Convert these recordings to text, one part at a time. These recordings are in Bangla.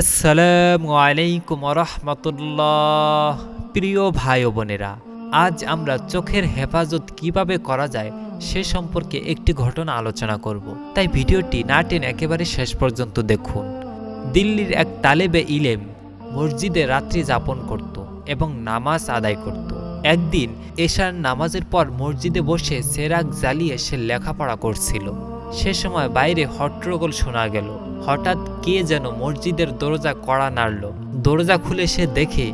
আসসালামু আলাইকুম রহমতুল্লাহ প্রিয় ভাই বোনেরা, আজ আমরা চোখের হেফাজত কীভাবে করা যায় সে সম্পর্কে একটি ঘটনা আলোচনা করব। তাই ভিডিওটি না টেনে একেবারে শেষ পর্যন্ত দেখুন। দিল্লির এক তালেবে ইলেম মসজিদে রাত্রি যাপন করত এবং নামাজ আদায় করত। একদিন এশার নামাজের পর মসজিদে বসে সেরাক জ্বালিয়ে সে লেখাপড়া করছিল। সে সময় বাইরে হট্টগোল শোনা গেল। হঠাৎ কে যেন মসজিদের দরজা কড়া নাড়ল। দরজা খুলে সে দেখে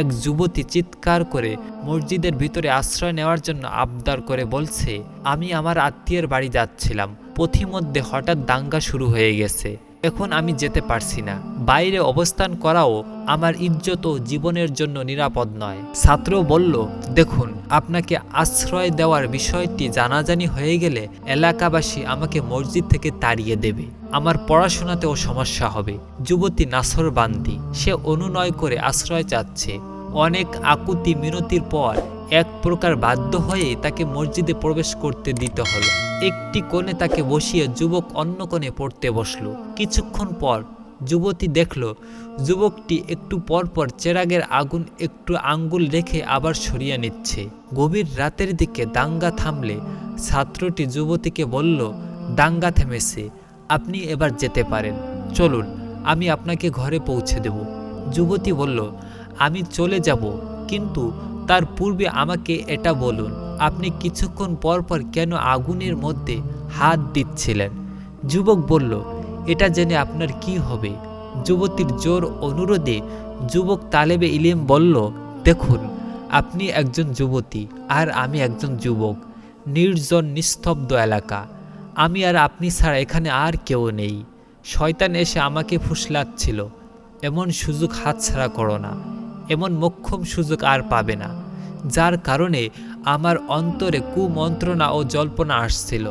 এক যুবতী চিৎকার করে মসজিদের ভিতরে আশ্রয় নেওয়ার জন্য আবদার করে বলছে, আমি আমার আত্মীয়ের বাড়ি যাচ্ছিলাম। পথিমধ্যে হঠাৎ দাঙ্গা শুরু হয়ে গেছে। এখন আমি যেতে পারছি না। বাইরে অবস্থান করাও আমার ইজ্জত ও জীবনের জন্য নিরাপদ নয়। ছাত্র বলল, দেখুন, আপনাকে আশ্রয় দেওয়ার বিষয়টি জানাজানি হয়ে গেলে এলাকাবাসী আমাকে মসজিদ থেকে তাড়িয়ে দেবে। আমার পড়াশোনাতেও সমস্যা হবে। যুবতী নাসর বান্দি, সে অনুনয় করে আশ্রয় চাচ্ছে। অনেক আকুতি মিনতির পর এক প্রকার বাধ্য হয়ে তাকে মসজিদে প্রবেশ করতে দিতে হলো। একটি কোণে তাকে বসিয়ে যুবক অন্য কোণে পড়তে বসল। কিছুক্ষণ পর যুবতী দেখল, যুবকটি একটু পর পর চেরাগের আগুন একটু আঙ্গুল রেখে আবার সরিয়ে নিচ্ছে। গভীর রাতের দিকে দাঙ্গা থামলে ছাত্রটি যুবতীকে বলল, দাঙ্গা থেমেছে, আপনি এবার যেতে পারেন। চলুন, আমি আপনাকে ঘরে পৌঁছে দেব। যুবতী বলল আমি চলে যাব, কিন্তু তার পূর্বে আমাকে এটা বলুন, আপনি কিছুক্ষণ পর পর কেন আগুনের মধ্যে হাত দিচ্ছিলেন? যুবক বলল, এটা জেনে আপনার কি হবে? যুবতীর জোর অনুরোধে যুবক তালেবে ইলিম বলল, দেখুন, আপনি একজন যুবতী আর আমি একজন যুবক, নির্জন নিস্তব্ধ এলাকা। আমি আর আপনি ছাড়া এখানে আর কেউ নেই। শয়তান এসে আমাকে ফুসলাচ্ছিল। এমন সুযোগ হাতছাড়া করো না। এমন মোক্ষম সুযোগ আর পাবে না, যার কারণে আমার অন্তরে কুমন্ত্রণা ও জল্পনা আসছিল।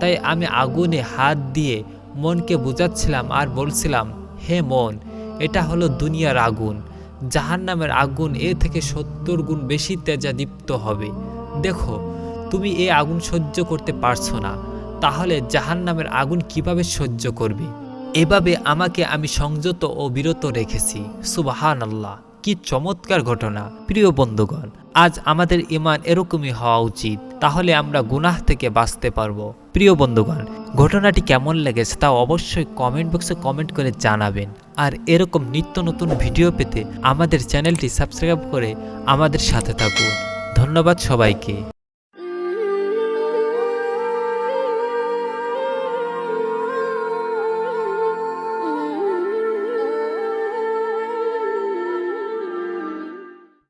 তাই আমি আগুনে হাত দিয়ে মনকে বুঝাচ্ছিলাম আর বলছিলাম, হে মন, এটা হলো দুনিয়ার আগুন। জাহান নামের আগুন এ থেকে সত্তর গুণ বেশি তেজাদীপ্ত হবে। দেখো, তুমি এ আগুন সহ্য করতে পারছ না, তাহলে জাহান নামের আগুন কীভাবে সহ্য করবে? এভাবে আমাকে আমি সংযত ও বিরত রেখেছি সুবাহান আল্লাহ কি চমৎকার ঘটনা, প্রিয় বন্ধুগণ। আজ আমাদের ইমান এরকমই হওয়া উচিত, তাহলে আমরা গুনাহ থেকে বাঁচতে পারব। প্রিয় বন্ধুগণ, ঘটনাটি কেমন লেগেছে তা অবশ্যই কমেন্ট বক্সে কমেন্ট করে জানাবেন। আর এরকম নিত্য নতুন ভিডিও পেতে আমাদের চ্যানেলটি সাবস্ক্রাইব করে আমাদের সাথে থাকুন। ধন্যবাদ সবাইকে।